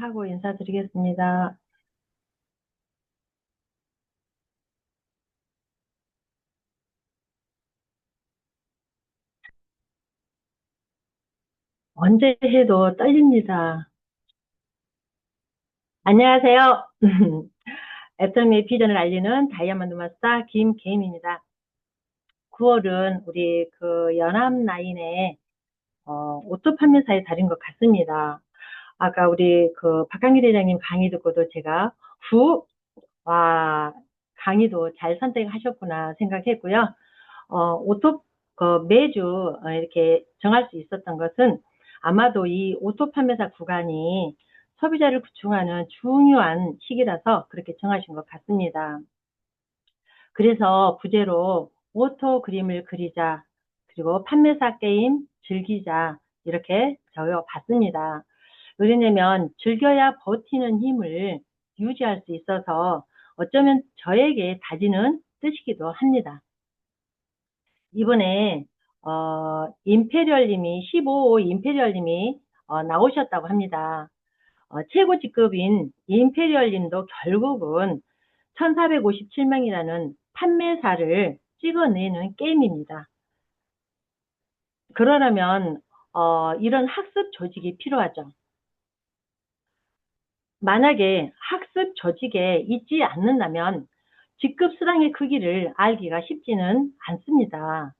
하고 인사드리겠습니다. 언제 해도 떨립니다. 안녕하세요. 애터미의 비전을 알리는 다이아몬드 마스터 김개임입니다. 9월은 우리 그 연합 라인의 어, 오토 판매사의 달인 것 같습니다. 아까 우리 그 박강길 회장님 강의 듣고도 제가 후, 와, 강의도 잘 선택하셨구나 생각했고요. 어, 오토, 그 매주 어, 이렇게 정할 수 있었던 것은 아마도 이 오토 판매사 구간이 소비자를 구축하는 중요한 시기라서 그렇게 정하신 것 같습니다. 그래서 부제로 오토 그림을 그리자 그리고 판매사 게임 즐기자 이렇게 적어 봤습니다. 왜냐면 즐겨야 버티는 힘을 유지할 수 있어서 어쩌면 저에게 다지는 뜻이기도 합니다. 이번에 어, 임페리얼님이 15호 임페리얼님이 어, 나오셨다고 합니다. 어, 최고 직급인 임페리얼님도 결국은 1457명이라는 판매사를 찍어내는 게임입니다. 그러려면 어, 이런 학습 조직이 필요하죠. 만약에 학습 조직에 있지 않는다면 직급 수당의 크기를 알기가 쉽지는 않습니다.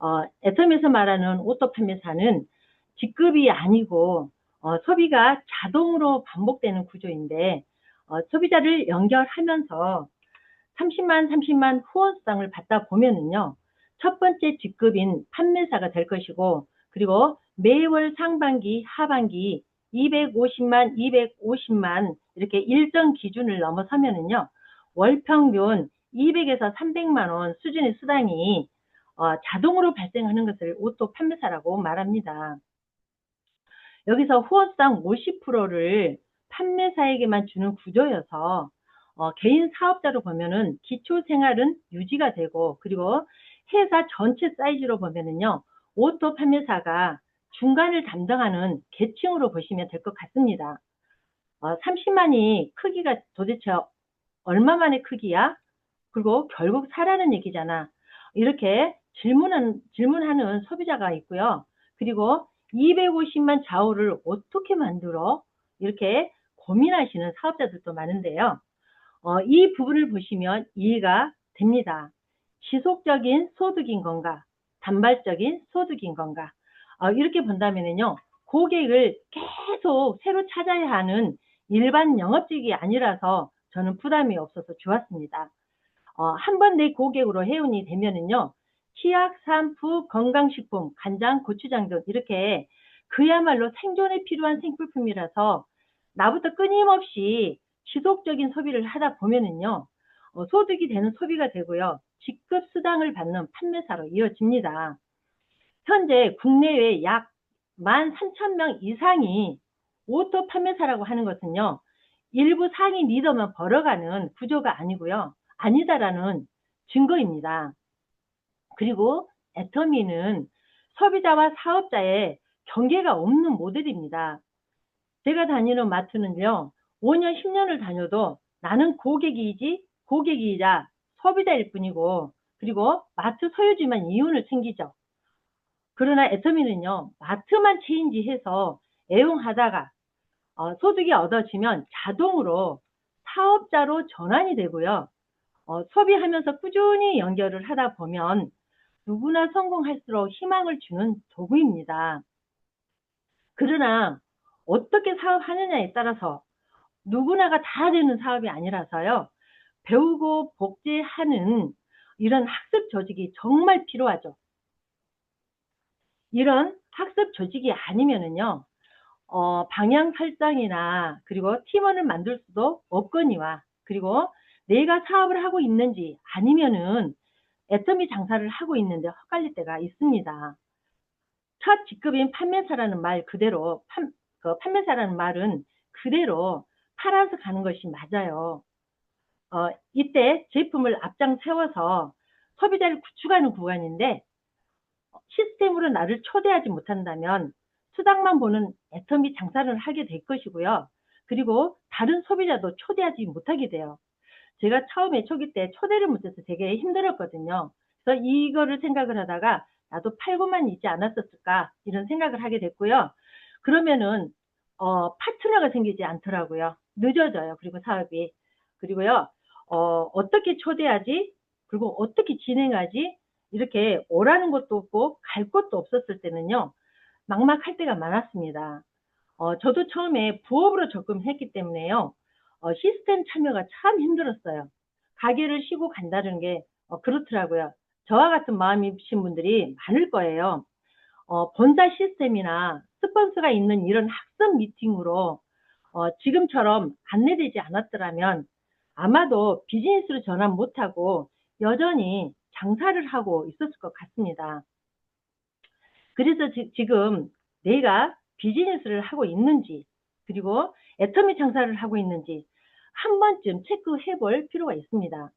어, 애텀에서 말하는 오토 판매사는 직급이 아니고 어, 소비가 자동으로 반복되는 구조인데 어, 소비자를 연결하면서 30만 30만 후원 수당을 받다 보면은요 첫 번째 직급인 판매사가 될 것이고 그리고 매월 상반기 하반기 250만 250만 이렇게 일정 기준을 넘어서면은요 월 평균 200에서 300만 원 수준의 수당이 어, 자동으로 발생하는 것을 오토 판매사라고 말합니다. 여기서 후원수당 50%를 판매사에게만 주는 구조여서 어, 개인 사업자로 보면은 기초 생활은 유지가 되고 그리고 회사 전체 사이즈로 보면은요 오토 판매사가 중간을 담당하는 계층으로 보시면 될 것 같습니다. 어, 30만이 크기가 도대체 얼마만의 크기야? 그리고 결국 사라는 얘기잖아. 이렇게 질문은, 질문하는 소비자가 있고요. 그리고 250만 좌우를 어떻게 만들어? 이렇게 고민하시는 사업자들도 많은데요. 어, 이 부분을 보시면 이해가 됩니다. 지속적인 소득인 건가? 단발적인 소득인 건가? 어, 이렇게 본다면요. 고객을 계속 새로 찾아야 하는 일반 영업직이 아니라서 저는 부담이 없어서 좋았습니다. 어, 한 번 내 고객으로 회원이 되면은요. 치약, 샴푸, 건강식품, 간장, 고추장 등 이렇게 그야말로 생존에 필요한 생필품이라서 나부터 끊임없이 지속적인 소비를 하다 보면은요. 어, 소득이 되는 소비가 되고요. 직급 수당을 받는 판매사로 이어집니다. 현재 국내외 약 13,000명 이상이 오토 판매사라고 하는 것은요. 일부 상위 리더만 벌어가는 구조가 아니고요. 아니다라는 증거입니다. 그리고 애터미는 소비자와 사업자의 경계가 없는 모델입니다. 제가 다니는 마트는요. 5년, 10년을 다녀도 나는 고객이지 고객이자 소비자일 뿐이고 그리고 마트 소유주만 이윤을 챙기죠. 그러나 애터미는요. 마트만 체인지해서 애용하다가 어, 소득이 얻어지면 자동으로 사업자로 전환이 되고요. 어, 소비하면서 꾸준히 연결을 하다 보면 누구나 성공할수록 희망을 주는 도구입니다. 그러나 어떻게 사업하느냐에 따라서 누구나가 다 되는 사업이 아니라서요. 배우고 복제하는 이런 학습 조직이 정말 필요하죠. 이런 학습 조직이 아니면은요, 어, 방향 설정이나 그리고 팀원을 만들 수도 없거니와 그리고 내가 사업을 하고 있는지 아니면은 애터미 장사를 하고 있는데 헛갈릴 때가 있습니다. 첫 직급인 판매사라는 말 그대로 판, 그 판매사라는 말은 그대로 팔아서 가는 것이 맞아요. 어, 이때 제품을 앞장 세워서 소비자를 구축하는 구간인데 시스템으로 나를 초대하지 못한다면 수당만 보는 애터미 장사를 하게 될 것이고요. 그리고 다른 소비자도 초대하지 못하게 돼요. 제가 처음에 초기 때 초대를 못해서 되게 힘들었거든요. 그래서 이거를 생각을 하다가 나도 팔고만 있지 않았었을까 이런 생각을 하게 됐고요. 그러면은 어, 파트너가 생기지 않더라고요. 늦어져요. 그리고 사업이. 그리고요, 어, 어떻게 초대하지? 그리고 어떻게 진행하지? 이렇게 오라는 것도 없고 갈 것도 없었을 때는요, 막막할 때가 많았습니다. 어, 저도 처음에 부업으로 접근했기 때문에요, 어, 시스템 참여가 참 힘들었어요. 가게를 쉬고 간다는 게 어, 그렇더라고요. 저와 같은 마음이신 분들이 많을 거예요. 어, 본사 시스템이나 스폰서가 있는 이런 학습 미팅으로 어, 지금처럼 안내되지 않았더라면 아마도 비즈니스로 전환 못하고 여전히 장사를 하고 있었을 것 같습니다. 그래서 지, 금 내가 비즈니스를 하고 있는지 그리고 애터미 장사를 하고 있는지 한 번쯤 체크해 볼 필요가 있습니다.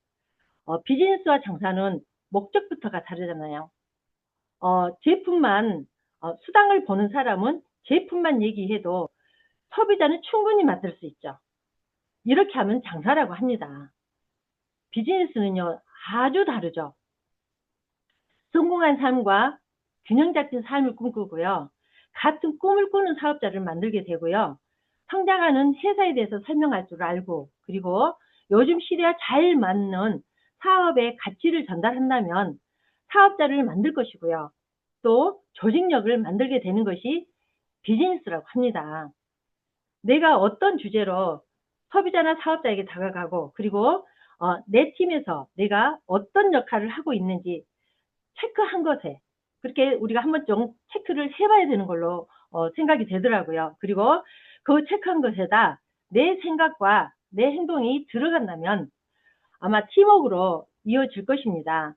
어, 비즈니스와 장사는 목적부터가 다르잖아요. 어, 제품만 어, 수당을 보는 사람은 제품만 얘기해도 소비자는 충분히 만들 수 있죠. 이렇게 하면 장사라고 합니다. 비즈니스는요, 아주 다르죠. 성공한 삶과 균형 잡힌 삶을 꿈꾸고요. 같은 꿈을 꾸는 사업자를 만들게 되고요. 성장하는 회사에 대해서 설명할 줄 알고, 그리고 요즘 시대와 잘 맞는 사업의 가치를 전달한다면 사업자를 만들 것이고요. 또 조직력을 만들게 되는 것이 비즈니스라고 합니다. 내가 어떤 주제로 소비자나 사업자에게 다가가고 그리고 어, 내 팀에서 내가 어떤 역할을 하고 있는지 체크한 것에 그렇게 우리가 한번 좀 체크를 해봐야 되는 걸로 어, 생각이 되더라고요. 그리고 그 체크한 것에다 내 생각과 내 행동이 들어간다면 아마 팀워크로 이어질 것입니다.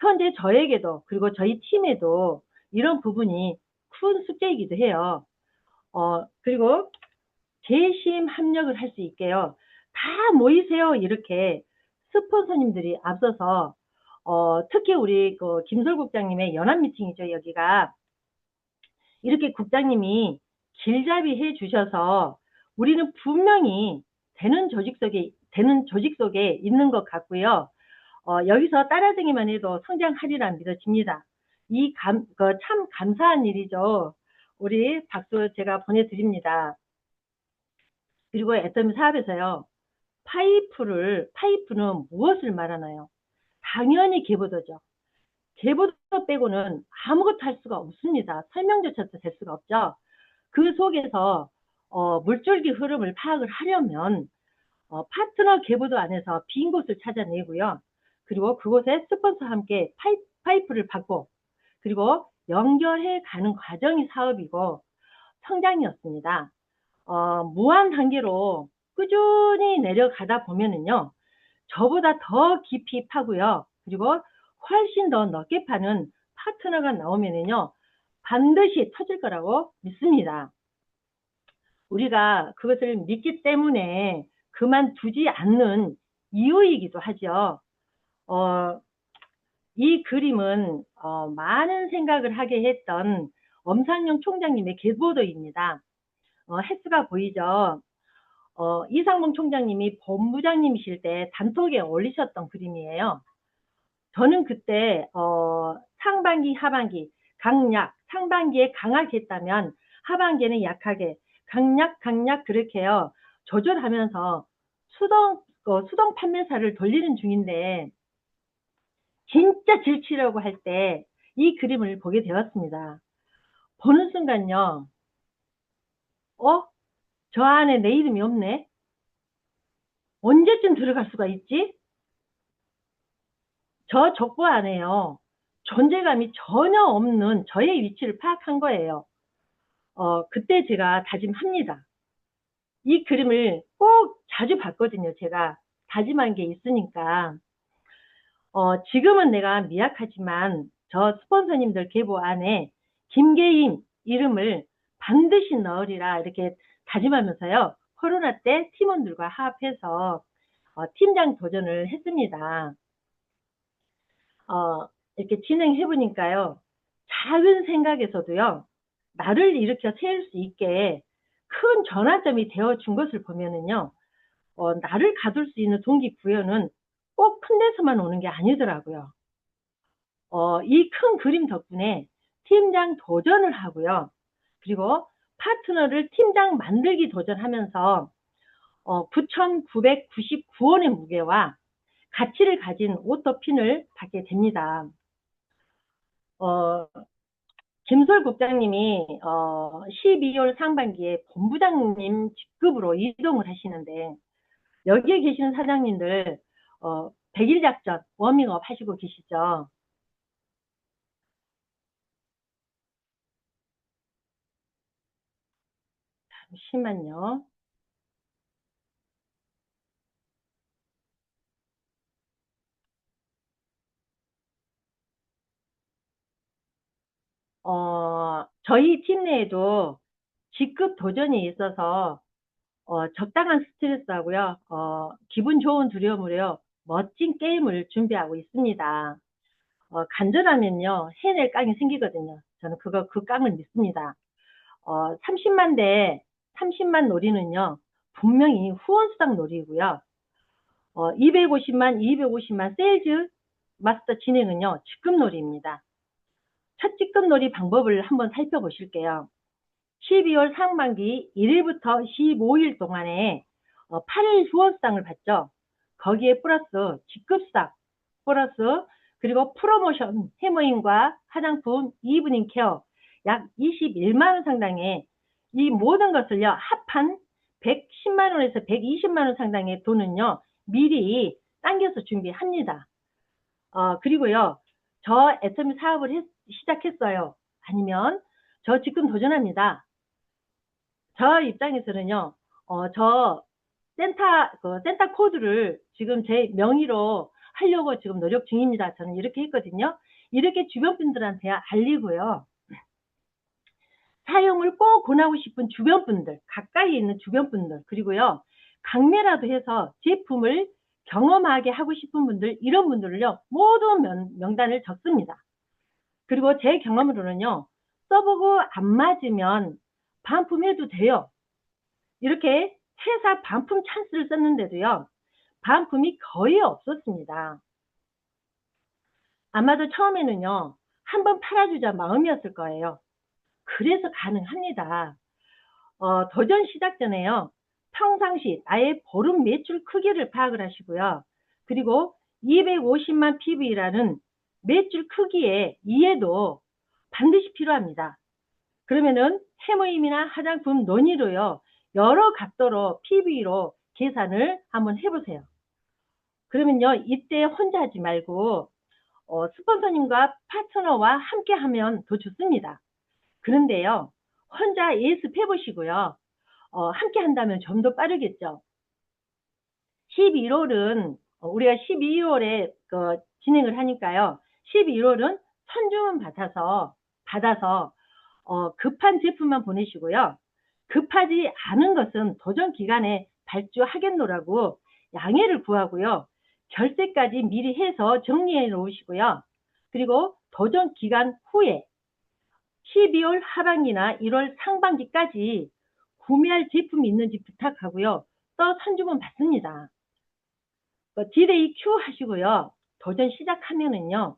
현재 저에게도 그리고 저희 팀에도 이런 부분이 큰 숙제이기도 해요. 어, 그리고 재심 합력을 할 수 있게요. 다 모이세요. 이렇게 스폰서님들이 앞서서 어, 특히 우리 그 김설 국장님의 연합 미팅이죠. 여기가 이렇게 국장님이 길잡이 해 주셔서 우리는 분명히 되는 조직 속에 되는 조직 속에 있는 것 같고요. 어, 여기서 따라쟁이만 해도 성장하리라 믿어집니다. 이 감, 그 참 감사한 일이죠. 우리 박수 제가 보내드립니다. 그리고 애터미 사업에서요. 파이프를, 파이프는 무엇을 말하나요? 당연히 개보도죠. 개보도 빼고는 아무것도 할 수가 없습니다. 설명조차도 될 수가 없죠. 그 속에서 어, 물줄기 흐름을 파악을 하려면 어, 파트너 개보도 안에서 빈 곳을 찾아내고요. 그리고 그곳에 스폰서와 함께 파이, 파이프를 받고 그리고 연결해 가는 과정이 사업이고 성장이었습니다. 어, 무한 단계로 꾸준히 내려가다 보면은요, 저보다 더 깊이 파고요. 그리고 훨씬 더 넓게 파는 파트너가 나오면은요, 반드시 터질 거라고 믿습니다. 우리가 그것을 믿기 때문에 그만두지 않는 이유이기도 하죠. 어, 이 그림은 어, 많은 생각을 하게 했던 엄상용 총장님의 계보도입니다. 어, 횟수가 보이죠? 어, 이상봉 총장님이 본부장님이실 때 단톡에 올리셨던 그림이에요. 저는 그때 어, 상반기, 하반기, 강약, 상반기에 강하게 했다면 하반기에는 약하게, 강약, 강약 그렇게요. 조절하면서 수동, 어, 수동 판매사를 돌리는 중인데 진짜 질치려고 할 때 이 그림을 보게 되었습니다. 보는 순간요. 어? 저 안에 내 이름이 없네? 언제쯤 들어갈 수가 있지? 저 족보 안에요. 존재감이 전혀 없는 저의 위치를 파악한 거예요. 어, 그때 제가 다짐합니다. 이 그림을 꼭 자주 봤거든요. 제가 다짐한 게 있으니까. 어, 지금은 내가 미약하지만 저 스폰서님들 계보 안에 김계인 이름을 반드시 넣으리라 이렇게 다짐하면서요. 코로나 때 팀원들과 합해서 어, 팀장 도전을 했습니다. 어, 이렇게 진행해 보니까요. 작은 생각에서도요. 나를 일으켜 세울 수 있게 큰 전환점이 되어 준 것을 보면은요, 어, 나를 가둘 수 있는 동기 부여는 꼭 큰 데서만 오는 게 아니더라고요. 어, 이 큰 그림 덕분에 팀장 도전을 하고요. 그리고 파트너를 팀장 만들기 도전하면서 어, 9,999원의 무게와 가치를 가진 오토핀을 받게 됩니다. 어, 김솔 국장님이 어, 12월 상반기에 본부장님 직급으로 이동을 하시는데 여기에 계시는 사장님들 어, 100일 작전 워밍업 하시고 계시죠. 잠시만요. 어, 저희 팀 내에도 직급 도전이 있어서 어, 적당한 스트레스하고요. 어, 기분 좋은 두려움으로요. 멋진 게임을 준비하고 있습니다. 어, 간절하면요. 해낼 깡이 생기거든요. 저는 그거 그 깡을 믿습니다. 어, 30만 대 30만 놀이는요. 분명히 후원수당 놀이고요. 어, 250만 250만 세일즈 마스터 진행은요. 직급 놀이입니다. 첫 직급 놀이 방법을 한번 살펴보실게요. 12월 상반기 1일부터 15일 동안에 8일 어, 후원수당을 받죠. 거기에 플러스 직급상 플러스 그리고 프로모션 해머인과 화장품 이브닝 케어 약 21만 원 상당의 이 모든 것을요 합한 110만 원에서 120만 원 상당의 돈은요 미리 당겨서 준비합니다. 어, 그리고요 저 애터미 사업을 했, 시작했어요. 아니면 저 지금 도전합니다. 저 입장에서는요, 어, 저 센터, 그 센터 코드를 지금 제 명의로 하려고 지금 노력 중입니다. 저는 이렇게 했거든요. 이렇게 주변 분들한테 알리고요. 사용을 꼭 권하고 싶은 주변 분들, 가까이 있는 주변 분들, 그리고요. 강매라도 해서 제품을 경험하게 하고 싶은 분들, 이런 분들을요, 모두 명, 명단을 적습니다. 그리고 제 경험으로는요, 써보고 안 맞으면 반품해도 돼요. 이렇게 회사 반품 찬스를 썼는데도요, 반품이 거의 없었습니다. 아마도 처음에는요, 한번 팔아주자 마음이었을 거예요. 그래서 가능합니다. 어, 도전 시작 전에요, 평상시 나의 보름 매출 크기를 파악을 하시고요. 그리고 250만 PV라는 매출 크기의 이해도 반드시 필요합니다. 그러면은 해모임이나 화장품 논의로요. 여러 각도로 PV로 계산을 한번 해보세요. 그러면요. 이때 혼자 하지 말고 어, 스폰서님과 파트너와 함께 하면 더 좋습니다. 그런데요. 혼자 예습해 보시고요. 어, 함께 한다면 좀 더 빠르겠죠. 11월은 어, 우리가 12월에 그 진행을 하니까요. 11월은 선주문 받아서 받아서 어, 급한 제품만 보내시고요. 급하지 않은 것은 도전 기간에 발주하겠노라고 양해를 구하고요. 결제까지 미리 해서 정리해 놓으시고요. 그리고 도전 기간 후에 12월 하반기나 1월 상반기까지 구매할 제품이 있는지 부탁하고요. 또 선주문 받습니다. 디데이 큐 하시고요. 도전 시작하면은요.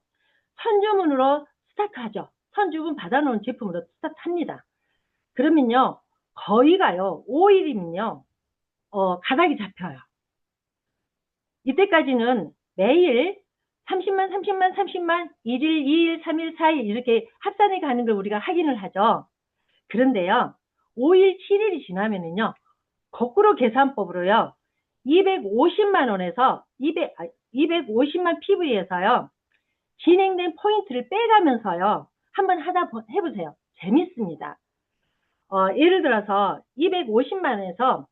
선주문으로 스타트하죠. 선주문 받아놓은 제품으로 스타트합니다. 그러면요. 거의가요. 5일이면요. 어, 가닥이 잡혀요. 이때까지는 매일 30만, 30만, 30만, 1일, 2일, 3일, 4일 이렇게 합산해 가는 걸 우리가 확인을 하죠. 그런데요. 5일, 7일이 지나면은요. 거꾸로 계산법으로요. 250만 원에서 200, 250만 PV에서요. 진행된 포인트를 빼가면서요. 한번 하다 해보세요. 재밌습니다. 어, 예를 들어서 250만에서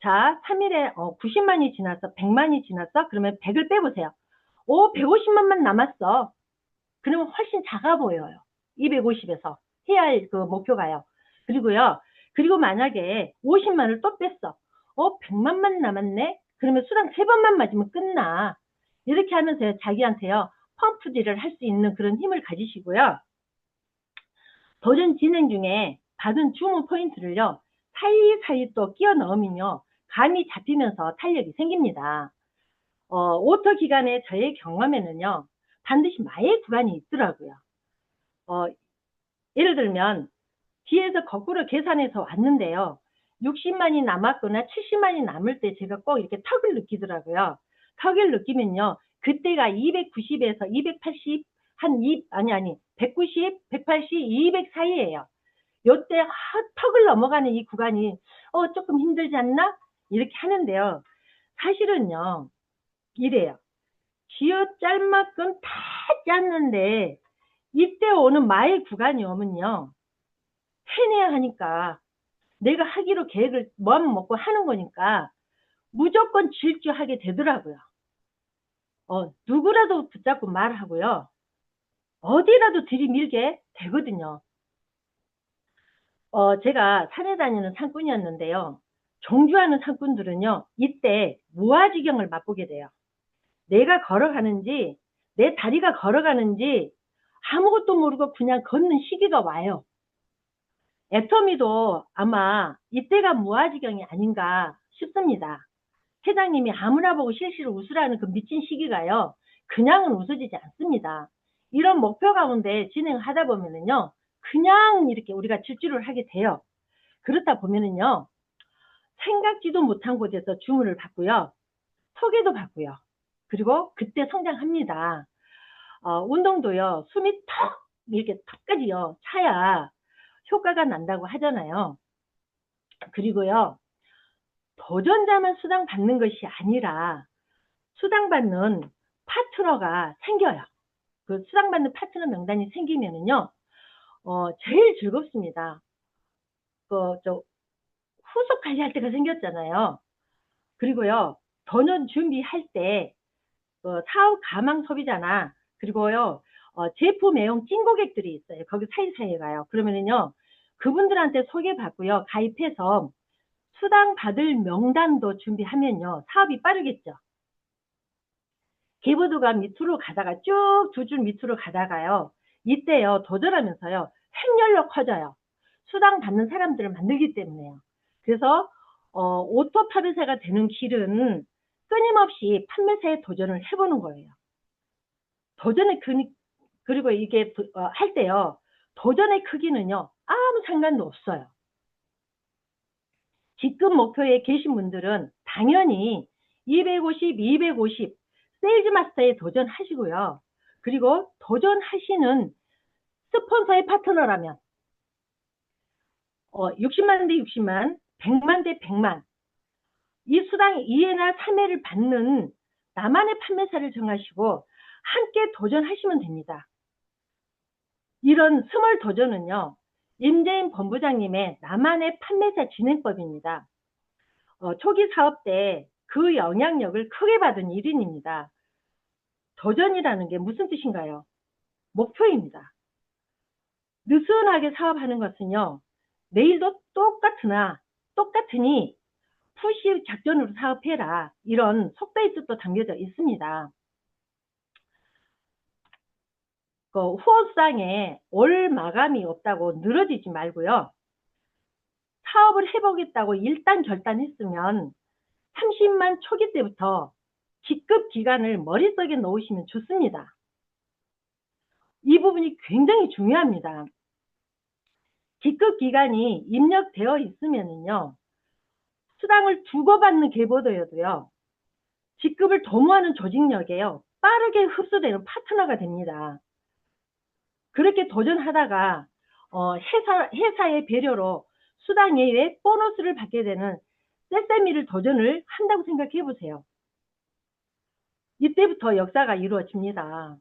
자 3일에 어, 90만이 지났어. 100만이 지났어. 그러면 100을 빼보세요. 오 150만만 남았어. 그러면 훨씬 작아 보여요. 250에서 해야 할 그 목표가요. 그리고요. 그리고 만약에 50만을 또 뺐어. 어 100만만 남았네. 그러면 수당 3번만 맞으면 끝나. 이렇게 하면서 자기한테요. 펌프질을 할 수 있는 그런 힘을 가지시고요. 도전 진행 중에 받은 주문 포인트를요. 사이사이 또 끼워 넣으면요. 감이 잡히면서 탄력이 생깁니다. 어, 오토 기간에 저의 경험에는요. 반드시 마의 구간이 있더라고요. 어, 예를 들면 뒤에서 거꾸로 계산해서 왔는데요. 60만이 남았거나 70만이 남을 때 제가 꼭 이렇게 턱을 느끼더라고요. 턱을 느끼면요. 그때가 290에서 280, 한 2, 아니, 아니, 190, 180, 200 사이에요. 요때 아, 턱을 넘어가는 이 구간이, 어, 조금 힘들지 않나? 이렇게 하는데요. 사실은요, 이래요. 기어 짤 만큼 다 짰는데, 이때 오는 마일 구간이 오면요. 해내야 하니까, 내가 하기로 계획을 마음 먹고 하는 거니까, 무조건 질주하게 되더라고요. 어, 누구라도 붙잡고 말하고요. 어디라도 들이밀게 되거든요. 어, 제가 산에 다니는 산꾼이었는데요. 종주하는 산꾼들은요, 이때 무아지경을 맛보게 돼요. 내가 걸어가는지, 내 다리가 걸어가는지, 아무것도 모르고 그냥 걷는 시기가 와요. 애터미도 아마 이때가 무아지경이 아닌가 싶습니다. 회장님이 아무나 보고 실시를 웃으라는 그 미친 시기가요. 그냥은 웃어지지 않습니다. 이런 목표 가운데 진행하다 보면은요. 그냥 이렇게 우리가 질주를 하게 돼요. 그렇다 보면은요. 생각지도 못한 곳에서 주문을 받고요. 소개도 받고요. 그리고 그때 성장합니다. 어, 운동도요. 숨이 턱 이렇게 턱까지요. 차야 효과가 난다고 하잖아요. 그리고요. 도전자만 수당 받는 것이 아니라 수당 받는 파트너가 생겨요. 그 수당 받는 파트너 명단이 생기면은요, 어, 제일 즐겁습니다. 그, 저, 후속 관리할 때가 생겼잖아요. 그리고요, 도전 준비할 때, 그 사업 가망 소비자나, 그리고요, 어, 제품 애용 찐 고객들이 있어요. 거기 사이사이에 가요. 그러면은요, 그분들한테 소개받고요, 가입해서 수당 받을 명단도 준비하면요. 사업이 빠르겠죠. 기부도가 밑으로 가다가 쭉 두 줄 밑으로 가다가요. 이때요. 도전하면서요. 행렬로 커져요. 수당 받는 사람들을 만들기 때문에요. 그래서 어, 오토 파르세가 되는 길은 끊임없이 판매사에 도전을 해보는 거예요. 도전의 그, 그리고 이게 어, 할 때요. 도전의 크기는요. 아무 상관도 없어요. 직급 목표에 계신 분들은 당연히 250, 250 세일즈 마스터에 도전하시고요. 그리고 도전하시는 스폰서의 파트너라면 어, 60만 대 60만, 100만 대 100만 이 수당 2회나 3회를 받는 나만의 판매사를 정하시고 함께 도전하시면 됩니다. 이런 스몰 도전은요. 임재인 본부장님의 나만의 판매사 진행법입니다. 어, 초기 사업 때 그 영향력을 크게 받은 1인입니다. 도전이라는 게 무슨 뜻인가요? 목표입니다. 느슨하게 사업하는 것은요, 내일도 똑같으나, 똑같으니, 푸시 작전으로 사업해라. 이런 속도의 뜻도 담겨져 있습니다. 그 후원상에 올 마감이 없다고 늘어지지 말고요. 사업을 해보겠다고 일단 결단했으면 30만 초기 때부터 기급 기간을 머릿속에 넣으시면 좋습니다. 이 부분이 굉장히 중요합니다. 기급 기간이 입력되어 있으면요 수당을 주고받는 계보도여도요. 직급을 도모하는 조직력에요. 빠르게 흡수되는 파트너가 됩니다. 그렇게 도전하다가 어, 회사, 회사의 배려로 수당 외에 보너스를 받게 되는 세세미를 도전을 한다고 생각해 보세요. 이때부터 역사가 이루어집니다.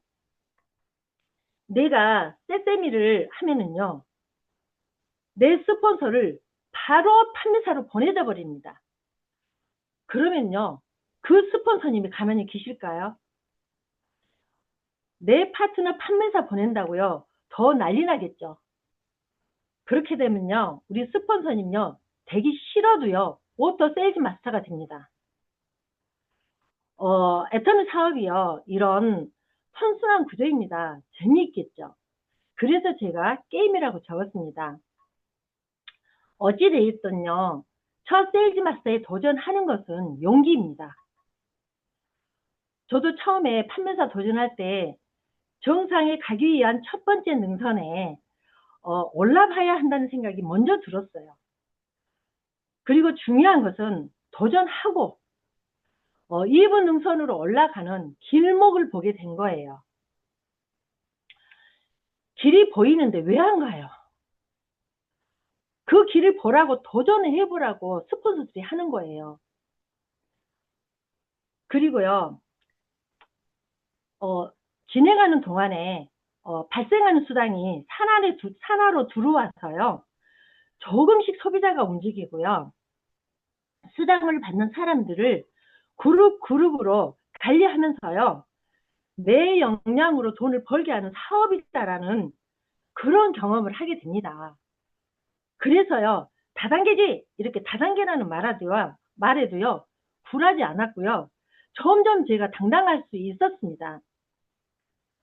내가 세세미를 하면은요, 내 스폰서를 바로 판매사로 보내져 버립니다. 그러면요, 그 스폰서님이 가만히 계실까요? 내 파트너 판매사 보낸다고요. 더 난리 나겠죠. 그렇게 되면요. 우리 스폰서님요. 되기 싫어도요. 오토 세일즈 마스터가 됩니다. 어, 애터미 사업이요. 이런 선순환 구조입니다. 재미있겠죠. 그래서 제가 게임이라고 적었습니다. 어찌되었던요. 첫 세일즈 마스터에 도전하는 것은 용기입니다. 저도 처음에 판매사 도전할 때 정상에 가기 위한 첫 번째 능선에 어, 올라가야 한다는 생각이 먼저 들었어요. 그리고 중요한 것은 도전하고 어, 2분 능선으로 올라가는 길목을 보게 된 거예요. 길이 보이는데 왜 안 가요? 그 길을 보라고 도전을 해보라고 스폰서들이 하는 거예요. 그리고요, 어, 진행하는 동안에 어, 발생하는 수당이 산안에 두, 산하로 들어와서요. 조금씩 소비자가 움직이고요. 수당을 받는 사람들을 그룹 그룹으로 관리하면서요. 내 역량으로 돈을 벌게 하는 사업이다라는 그런 경험을 하게 됩니다. 그래서요. 다단계지 이렇게 다단계라는 말하도요. 말에도요. 굴하지 않았고요. 점점 제가 당당할 수 있었습니다.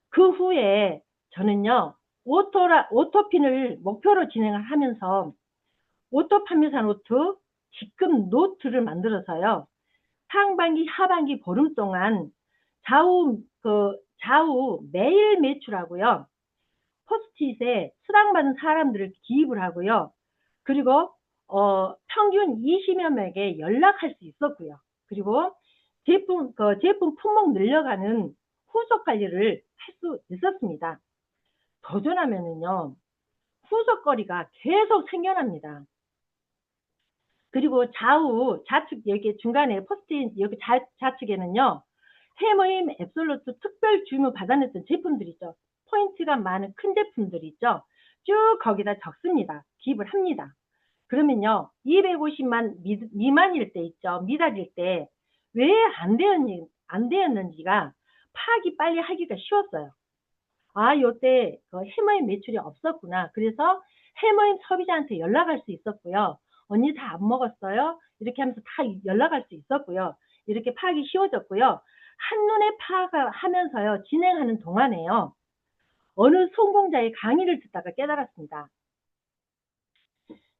그 후에 저는요. 오토라, 오토핀을 목표로 진행을 하면서 오토 판매사 노트, 직급 노트를 만들어서요. 상반기, 하반기 보름 동안 좌우, 그, 좌우 매일 매출하고요. 포스트잇에 수당받은 사람들을 기입을 하고요. 그리고, 어, 평균 20여 명에게 연락할 수 있었고요. 그리고 제품, 그 제품 품목 늘려가는 후속 관리를 할 수 있었습니다. 도전하면은요, 후속거리가 계속 생겨납니다. 그리고 좌우, 좌측, 여기 중간에 포스트잇, 여기 좌, 좌측에는요, 해모임 앱솔루트 특별 주문 받아냈던 제품들 있죠. 포인트가 많은 큰 제품들 있죠. 쭉 거기다 적습니다. 기입을 합니다. 그러면요, 250만 미, 미만일 때 있죠. 미달일 때, 왜 안 되었는지, 안 되었는지가 파악이 빨리 하기가 쉬웠어요. 아, 요때 그 해머임 매출이 없었구나. 그래서 해머임 소비자한테 연락할 수 있었고요. 언니 다 안 먹었어요? 이렇게 하면서 다 연락할 수 있었고요. 이렇게 파악이 쉬워졌고요. 한눈에 파악하면서요. 진행하는 동안에요. 어느 성공자의 강의를 듣다가 깨달았습니다.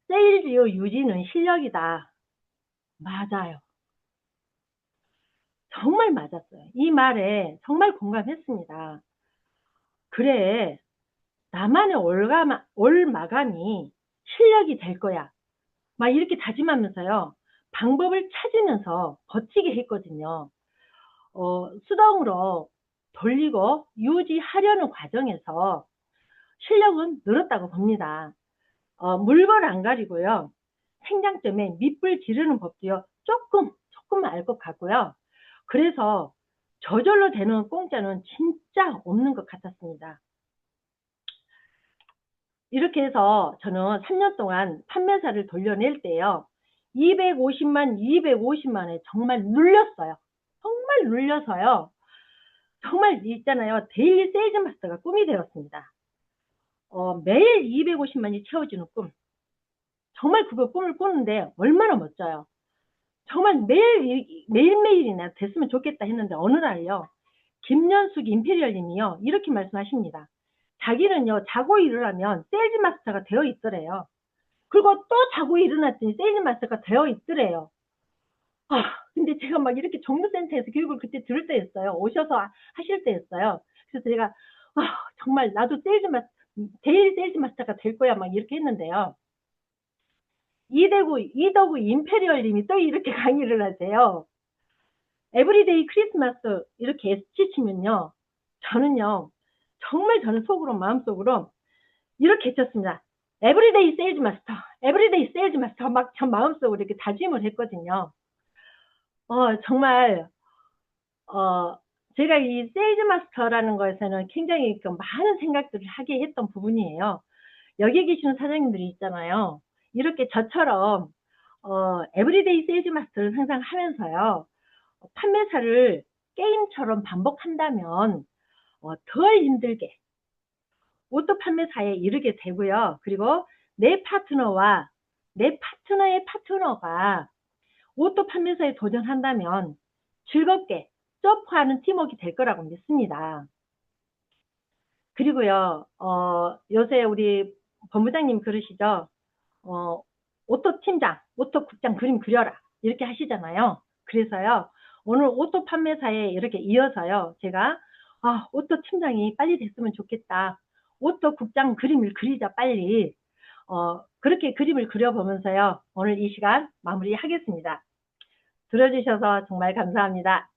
세일즈 유지는 실력이다. 맞아요. 정말 맞았어요. 이 말에 정말 공감했습니다. 그래, 나만의 올가마, 올 마감이 실력이 될 거야. 막 이렇게 다짐하면서요. 방법을 찾으면서 버티게 했거든요. 어, 수동으로 돌리고 유지하려는 과정에서 실력은 늘었다고 봅니다. 어, 물건 안 가리고요. 생장점에 밑불 지르는 법도요. 조금, 조금 알 것 같고요. 그래서 저절로 되는 공짜는 진짜 없는 것 같았습니다. 이렇게 해서 저는 3년 동안 판매사를 돌려낼 때요. 250만, 250만에 정말 눌렸어요. 정말 눌려서요. 정말 있잖아요. 데일리 세일즈 마스터가 꿈이 되었습니다. 어, 매일 250만이 채워지는 꿈. 정말 그거 꿈을 꾸는데 얼마나 멋져요. 정말 매일, 매일매일이나 됐으면 좋겠다 했는데 어느 날요. 김연숙 임페리얼님이요. 이렇게 말씀하십니다. 자기는요, 자고 일어나면 세일즈 마스터가 되어 있더래요. 그리고 또 자고 일어났더니 세일즈 마스터가 되어 있더래요. 아, 근데 제가 막 이렇게 종료센터에서 교육을 그때 들을 때였어요. 오셔서 하실 때였어요. 그래서 제가, 아, 정말 나도 세일즈 마스터, 데일 세일즈 마스터가 될 거야. 막 이렇게 했는데요. 이대구, 이더구 임페리얼님이 또 이렇게 강의를 하세요. 에브리데이 크리스마스 이렇게 치면요. 저는요. 정말 저는 속으로 마음속으로 이렇게 했었습니다. 에브리데이 세일즈 마스터, 에브리데이 세일즈 마스터 막 전 마음속으로 이렇게 다짐을 했거든요. 어, 정말 어, 제가 이 세일즈 마스터라는 것에서는 굉장히 그 많은 생각들을 하게 했던 부분이에요. 여기 계시는 사장님들이 있잖아요. 이렇게 저처럼 어, 에브리데이 세일즈 마스터를 항상 하면서요. 판매사를 게임처럼 반복한다면 어, 덜 힘들게 오토 판매사에 이르게 되고요. 그리고 내 파트너와 내 파트너의 파트너가 오토 판매사에 도전한다면 즐겁게 점프하는 팀워크가 될 거라고 믿습니다. 그리고요, 어, 요새 우리 본부장님 그러시죠? 어, 오토 팀장, 오토 국장 그림 그려라. 이렇게 하시잖아요. 그래서요, 오늘 오토 판매사에 이렇게 이어서요, 제가, 아, 오토 팀장이 빨리 됐으면 좋겠다. 오토 국장 그림을 그리자, 빨리. 어, 그렇게 그림을 그려보면서요, 오늘 이 시간 마무리하겠습니다. 들어주셔서 정말 감사합니다.